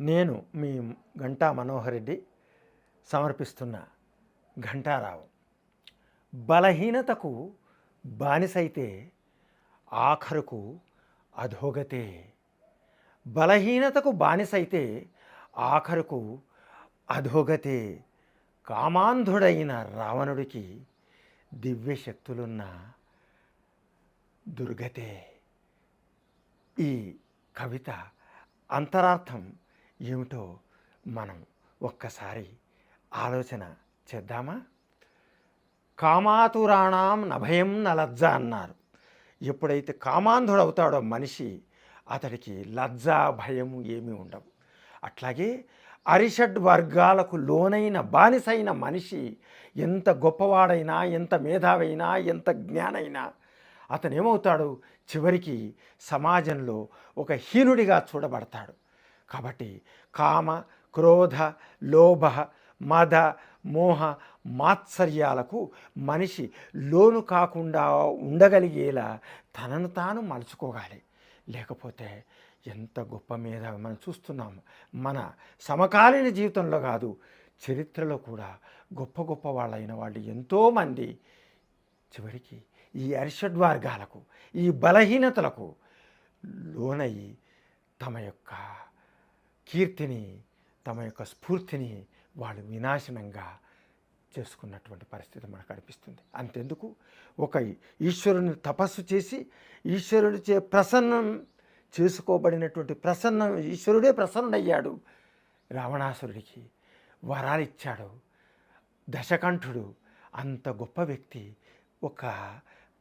నేను మీ గంటా మనోహర్ రెడ్డి సమర్పిస్తున్న ఘంటారావు. బలహీనతకు బానిసైతే ఆఖరుకు అధోగతే. బలహీనతకు బానిసైతే ఆఖరుకు అధోగతే. కామాంధుడైన రావణుడికి దివ్యశక్తులున్న దుర్గతే. ఈ కవిత అంతరార్థం ఏమిటో మనం ఒక్కసారి ఆలోచన చేద్దామా? కామాతురాణం నభయం నలజ్జ అన్నారు. ఎప్పుడైతే కామాంధుడు అవుతాడో మనిషి అతడికి లజ్జ భయం ఏమీ ఉండవు. అట్లాగే అరిషడ్ వర్గాలకు లోనైన బానిసైన మనిషి ఎంత గొప్పవాడైనా ఎంత మేధావైనా ఎంత జ్ఞానైనా అతను ఏమవుతాడు చివరికి సమాజంలో ఒక హీనుడిగా చూడబడతాడు. కాబట్టి కామ క్రోధ లోభ మద మోహ మాత్సర్యాలకు మనిషి లోను కాకుండా ఉండగలిగేలా తనను తాను మలుచుకోగాలి. లేకపోతే ఎంత గొప్ప మీద మనం చూస్తున్నాం. మన సమకాలీన జీవితంలో కాదు చరిత్రలో కూడా గొప్ప గొప్ప వాళ్ళైన వాళ్ళు ఎంతోమంది చివరికి ఈ అరిషడ్ వర్గాలకు ఈ బలహీనతలకు లోనయ్యి తమ యొక్క కీర్తిని తమ యొక్క స్ఫూర్తిని వాళ్ళు వినాశనంగా చేసుకున్నటువంటి పరిస్థితి మనకు అనిపిస్తుంది అంతెందుకు? ఒక ఈశ్వరుని తపస్సు చేసి ఈశ్వరుడి చే ప్రసన్నం చేసుకోబడినటువంటి ప్రసన్నం ఈశ్వరుడే ప్రసన్నుడయ్యాడు. రావణాసురుడికి వరాలు ఇచ్చాడు. దశకంఠుడు అంత గొప్ప వ్యక్తి. ఒక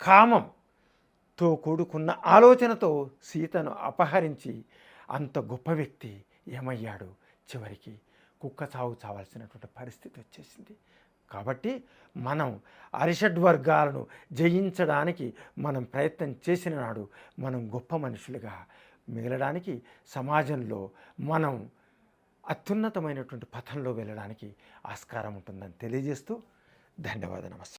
కామంతో కూడుకున్న ఆలోచనతో సీతను అపహరించి అంత గొప్ప వ్యక్తి. ఏమయ్యాడు? చివరికి కుక్క చావు చావాల్సినటువంటి పరిస్థితి వచ్చేసింది. కాబట్టి మనం అరిషడ్ వర్గాలను జయించడానికి మనం ప్రయత్నం చేసిన నాడు మనం గొప్ప మనుషులుగా మిగలడానికి సమాజంలో మనం అత్యున్నతమైనటువంటి పథంలో వెళ్ళడానికి ఆస్కారం ఉంటుందని తెలియజేస్తూ ధన్యవాద నమస్కారం